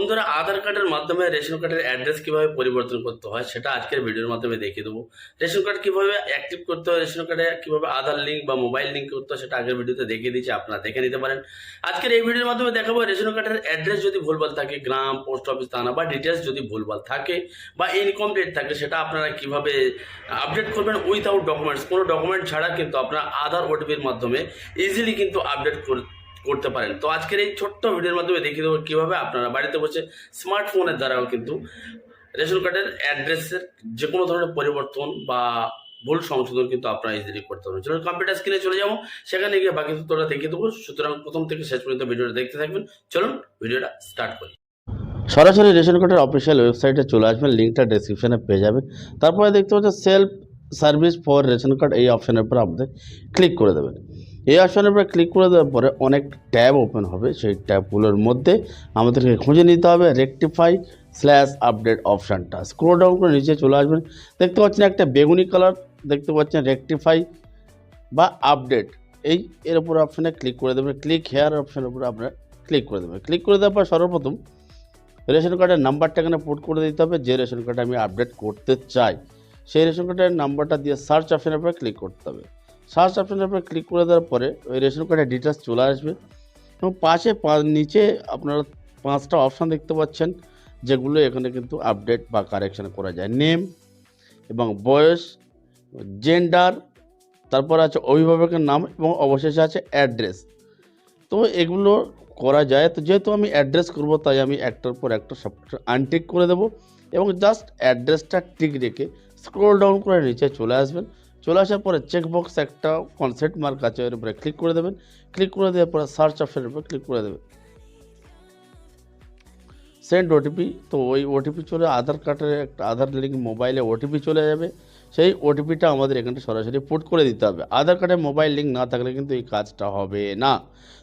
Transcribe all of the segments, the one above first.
বন্ধুরা, আধার কার্ডের মাধ্যমে রেশন কার্ডের অ্যাড্রেস কীভাবে পরিবর্তন করতে হয় সেটা আজকের ভিডিওর মাধ্যমে দেখিয়ে দেবো। রেশন কার্ড কীভাবে অ্যাক্টিভ করতে হয়, রেশন কার্ডে কীভাবে আধার লিঙ্ক বা মোবাইল লিঙ্ক করতে হয় সেটা আগের ভিডিওতে দেখিয়ে দিয়েছি, আপনারা দেখে নিতে পারেন। আজকের এই ভিডিওর মাধ্যমে দেখাবো রেশন কার্ডের অ্যাড্রেস যদি ভুলভাল থাকে, গ্রাম, পোস্ট অফিস, থানা বা ডিটেলস যদি ভুলভাল থাকে বা ইনকমপ্লিট থাকে, সেটা আপনারা কীভাবে আপডেট করবেন উইথাউট ডকুমেন্টস। কোনো ডকুমেন্ট ছাড়া কিন্তু আপনারা আধার ওটিপির মাধ্যমে ইজিলি কিন্তু আপডেট করতে পারেন। তো আজকের এই ছোট্ট ভিডিওর মাধ্যমে দেখিয়ে দেবো কীভাবে আপনারা বাড়িতে বসে স্মার্টফোনের দ্বারাও কিন্তু রেশন কার্ডের অ্যাড্রেসের যে কোনো ধরনের পরিবর্তন বা ভুল সংশোধন কিন্তু আপনারা ইজিলি করতে পারবেন। চলুন কম্পিউটার স্ক্রিনে চলে যাব। সেখানে গিয়ে বাকি তথ্যটা দেখিয়ে দেবো। সুতরাং প্রথম থেকে শেষ পর্যন্ত ভিডিওটা দেখতে থাকবেন। চলুন ভিডিওটা স্টার্ট করি। সরাসরি রেশন কার্ডের অফিসিয়াল ওয়েবসাইটে চলে আসবেন। লিঙ্কটা ডেসক্রিপশনে পেয়ে যাবেন। তারপরে দেখতে পাচ্ছেন self service for ration card এই অপশানের উপর আমাদের ক্লিক করে দেবেন। এই অপশানের উপরে ক্লিক করে দেওয়ার পরে অনেক ট্যাব ওপেন হবে। সেই ট্যাবগুলোর মধ্যে আমাদেরকে খুঁজে নিতে হবে রেকটিফাই স্ল্যাশ আপডেট অপশানটা স্ক্রোল ডাউন করে নিচে চলে আসবেন। দেখতে পাচ্ছেন একটা বেগুনি কালার দেখতে পাচ্ছেন রেকটিফাই বা আপডেট এই এর উপর অপশানে ক্লিক করে দেবেন। ক্লিক হেয়ার অপশানের উপরে আপনার ক্লিক করে দেবেন। ক্লিক করে দেওয়ার পর সর্বপ্রথম রেশন কার্ডের নাম্বারটা এখানে পুট করে দিতে হবে। যে রেশন কার্ডে আমি আপডেট করতে চাই, সেই রেশন কার্ডের নাম্বারটা দিয়ে সার্চ অপশানের উপরে ক্লিক করতে হবে। সার্চ অপশানের উপরে ক্লিক করে দেওয়ার পরে ওই রেশন কার্ডের ডিটেলস চলে আসবে। এবং পাশে নিচে আপনারা পাঁচটা অপশান দেখতে পাচ্ছেন, যেগুলো এখানে কিন্তু আপডেট বা কারেকশন করা যায়। নেম এবং বয়স জেন্ডার তারপর আছে অভিভাবকের নাম এবং অবশেষে আছে অ্যাড্রেস তো এগুলো করা যায়। তো যেহেতু আমি অ্যাড্রেস করব, তাই আমি একটার পর একটা সব আনটিক করে দেবো এবং জাস্ট অ্যাড্রেসটা টিক রেখে স্ক্রোল ডাউন করে নিচে চলে আসবেন। চলে আসার পরে চেকবক্স একটা কনসেপ্ট মার্ক আছে এর উপরে ক্লিক করে দেবেন। ক্লিক করে দেওয়ার পরে সার্চ অপশনের উপরে ক্লিক করে দেবেন। সেন্ড ওটিপি তো ওই ওটিপি চলে, আধার কার্ডের একটা, আধার লিঙ্ক মোবাইলে ওটিপি চলে যাবে। সেই ওটিপিটা আমাদের এখানে সরাসরি পুট করে দিতে হবে। আধার কার্ডে মোবাইল লিঙ্ক না থাকলে কিন্তু এই কাজটা হবে না।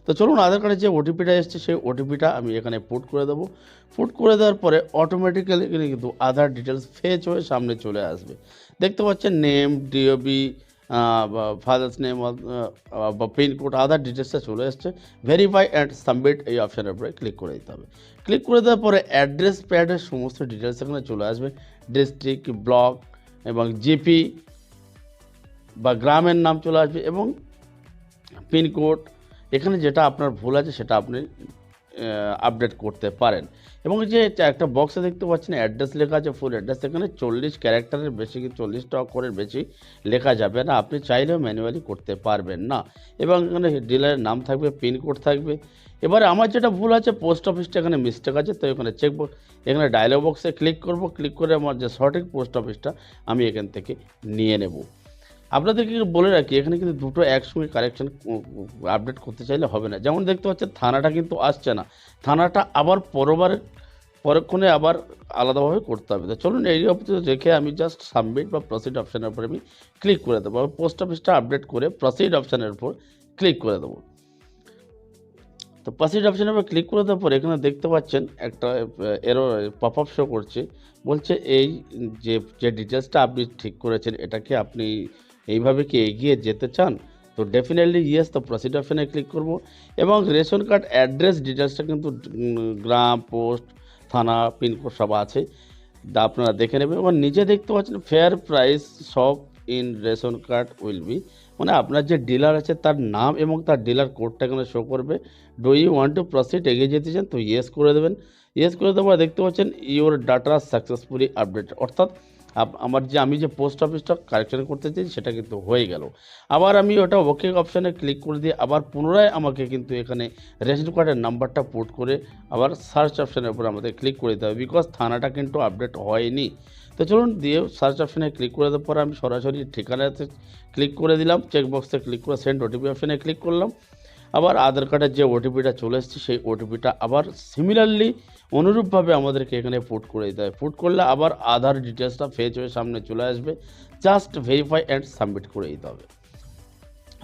তো চলুন আধার কার্ডে যে ওটিপিটা এসছে, সেই ওটিপিটা আমি এখানে পুট করে দেবো। পুট করে দেওয়ার পরে অটোমেটিক্যালি কিন্তু আধার ডিটেলস ফেচ হয়ে সামনে চলে আসবে। দেখতে পাচ্ছেন নেম ডিওবি ফাদার্স নেম বা পিনকোড আধার ডিটেলসটা চলে এসছে। ভেরিফাই অ্যান্ড সাবমিট এই অপশানের উপরে ক্লিক করে দিতে হবে। ক্লিক করে দেওয়ার পরে অ্যাড্রেস প্যাডের সমস্ত ডিটেলস এখানে চলে আসবে। ডিস্ট্রিক্ট ব্লক এবং জিপি বা গ্রামের নাম চলে আসবে এবং পিনকোড। এখানে যেটা আপনার ভুল আছে, সেটা আপনি আপডেট করতে পারেন। এবং যে একটা বক্সে দেখতে পাচ্ছেন অ্যাড্রেস লেখা আছে ফুল অ্যাড্রেস এখানে চল্লিশ ক্যারেক্টারের বেশি কি চল্লিশটা অক্ষরের বেশি লেখা যাবে না। আপনি চাইলেও ম্যানুয়ালি করতে পারবেন না। এবং এখানে ডিলারের নাম থাকবে পিনকোড থাকবে। এবারে আমার যেটা ভুল আছে পোস্ট অফিসটা এখানে মিস্টেক আছে তো এখানে চেক এখানে ডায়লগ বক্সে ক্লিক করব। ক্লিক করে আমার যে সঠিক পোস্ট অফিসটা আমি এখান থেকে নিয়ে নেব। আপনাদেরকে বলে রাখি, এখানে কিন্তু দুটো একসঙ্গে কারেকশন আপডেট করতে চাইলে হবে না। যেমন দেখতে পাচ্ছেন, থানাটা কিন্তু আসছে না। থানাটা আবার পরবার, পরক্ষণে আবার আলাদাভাবে করতে হবে। তো চলুন, এই অপশন রেখে আমি জাস্ট সাবমিট বা প্রসিড অপশানের উপরে আমি ক্লিক করে দেবো। পোস্ট অফিসটা আপডেট করে প্রসিড অপশানের উপর ক্লিক করে দেবো। তো প্রসিড অপশানের উপর ক্লিক করে দেওয়ার পর এখানে দেখতে পাচ্ছেন, একটা এরো পপ আপ শো করছে। বলছে, এই যে যে ডিটেলসটা আপনি ঠিক করেছেন, এটাকে আপনি এইভাবে কি এগিয়ে যেতে চান? তো ডেফিনেটলি ইয়েস তো প্রসিড অপশানে ক্লিক করব। এবং রেশন কার্ড অ্যাড্রেস ডিটেলসটা কিন্তু গ্রাম পোস্ট থানা পিনকোড সব আছে। আপনারা দেখে নেবেন। এবং নিজে দেখতে পাচ্ছেন fair price shop in ration card will be মানে আপনার যে ডিলার আছে, তার নাম এবং তার ডিলার কোডটা এখানে শো করবে। Do you want to proceed এগিয়ে যেতে চান? তো ইয়েস করে দেবেন। ইয়েস করে দেওয়ার দেখতে পাচ্ছেন ইওর ডাটা সাকসেসফুলি আপডেট অর্থাৎ আমার যে, আমি যে পোস্ট অফিসটা কারেকশন করতে চাই, সেটা কিন্তু হয়ে গেল। আবার আমি ওটা ওকে অপশানে ক্লিক করে দিয়ে আবার পুনরায় আমাকে কিন্তু এখানে রেশন কার্ডের নাম্বারটা পুট করে আবার সার্চ অপশানের উপর আমাদের ক্লিক করে দিতে হবে। বিকজ থানাটা কিন্তু আপডেট হয়নি। তো চলুন দিয়ে সার্চ অপশানে ক্লিক করে দেওয়ার পর আমি সরাসরি ঠিকানাতে ক্লিক করে দিলাম। চেকবক্সে ক্লিক করে সেন্ড ওটিপি অপশানে ক্লিক করলাম। আবার আধার কার্ডের যে ওটিপিটা চলে এসেছে, সেই ওটিপিটা আবার সিমিলারলি অনুরূপভাবে আমাদেরকে এখানে পুট করে দিতে হবে পুট করলে আবার আধার ডিটেলসটা ফেজ হয়ে সামনে চলে আসবে। জাস্ট ভেরিফাই অ্যান্ড সাবমিট করে দিতে হবে।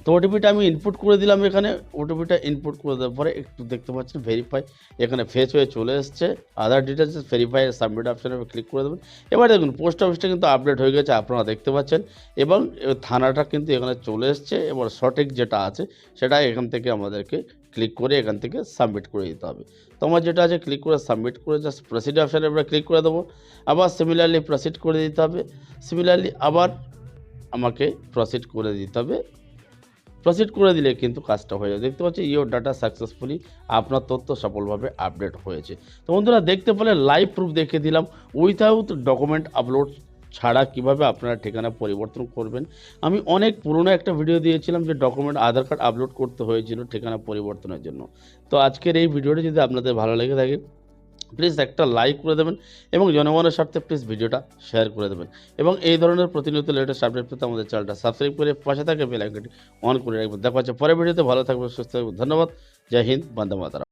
তো ওটিপিটা আমি ইনপুট করে দিলাম এখানে। ওটিপিটা ইনপুট করে দেওয়ার পরে একটু দেখতে পাচ্ছেন ভেরিফাই এখানে ফেস হয়ে চলে এসছে। আধার ডিটেলস ভেরিফাই সাবমিট অপশানে ক্লিক করে দেবেন। এবার দেখুন পোস্ট অফিসটা কিন্তু আপডেট হয়ে গেছে, আপনারা দেখতে পাচ্ছেন। এবং থানাটা কিন্তু এখানে চলে এসছে। এবার সঠিক যেটা আছে, সেটা এখান থেকে আমাদেরকে ক্লিক করে এখান থেকে সাবমিট করে দিতে হবে। তো আমার যেটা আছে ক্লিক করে সাবমিট করে জাস্ট প্রসিড অপশানে আমরা ক্লিক করে দেবো। আবার সিমিলারলি প্রসিড করে দিতে হবে। সিমিলারলি আবার আমাকে প্রসিড করে দিতে হবে। প্রসিড করে দিলে কিন্তু কাজটা হয়ে যাবে। দেখতে পাচ্ছি ইওর ডাটা সাকসেসফুলি আপনার তথ্য সফলভাবে আপডেট হয়েছে। তো বন্ধুরা, দেখতে পেলে লাইভ প্রুফ দেখে দিলাম। উইথাউট ডকুমেন্ট আপলোড ছাড়া কীভাবে আপনারা ঠিকানা পরিবর্তন করবেন? আমি অনেক পুরনো একটা ভিডিও দিয়েছিলাম যে ডকুমেন্ট আধার কার্ড আপলোড করতে হয়েছিল ঠিকানা পরিবর্তনের জন্য। তো আজকের এই ভিডিওটি যদি আপনাদের ভালো লেগে থাকে প্লিজ একটা লাইক করে দেবেন এবং জনগণের স্বার্থে প্লিজ ভিডিওটা শেয়ার করে দেবেন। এবং এই ধরনের প্রতিনিয়ত লেটেস্ট আপডেট পেতে আমাদের চ্যানেলটা সাবস্ক্রাইব করে পাশে থাকে বেল আইকনটি অন করে রাখবেন। দেখা হচ্ছে পরের ভিডিওতে, ভালো থাকবেন, সুস্থ থাকবেন, ধন্যবাদ। জয় হিন্দ, বন্দে মাতারা